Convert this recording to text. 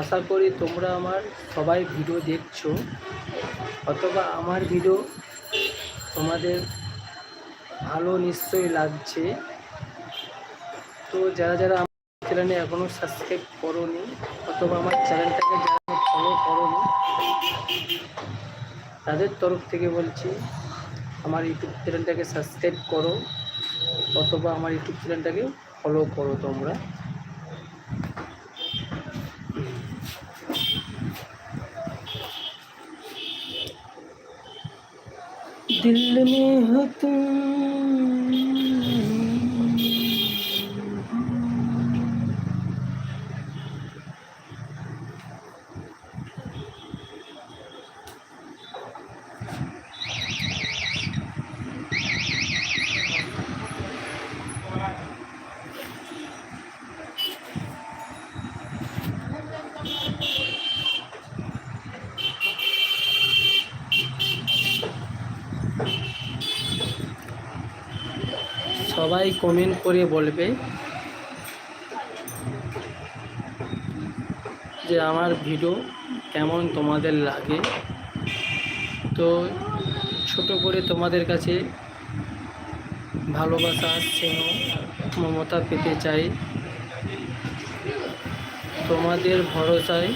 আশা করি তোমরা আমার সবাই ভিডিও দেখছ, অথবা আমার ভিডিও তোমাদের ভালো নিশ্চয়ই লাগছে। তো যারা যারা আমার চ্যানেলে এখনও সাবস্ক্রাইব করোনি, অথবা আমার চ্যানেলটাকে যারা ফলো করোনি, তাদের তরফ থেকে বলছি, আমার ইউটিউব চ্যানেলটাকে সাবস্ক্রাইব করো, অথবা আমার ইউটিউব চ্যানেলটাকে ফলো করো তোমরা। दिल में हो तुम। সবাই কমেন্ট করে বলবে যে আমার ভিডিও কেমন তোমাদের লাগে। তো ছোট করে তোমাদের কাছে ভালোবাসা স্নেহ মমতা পেতে চাই। তোমাদের ভরসায়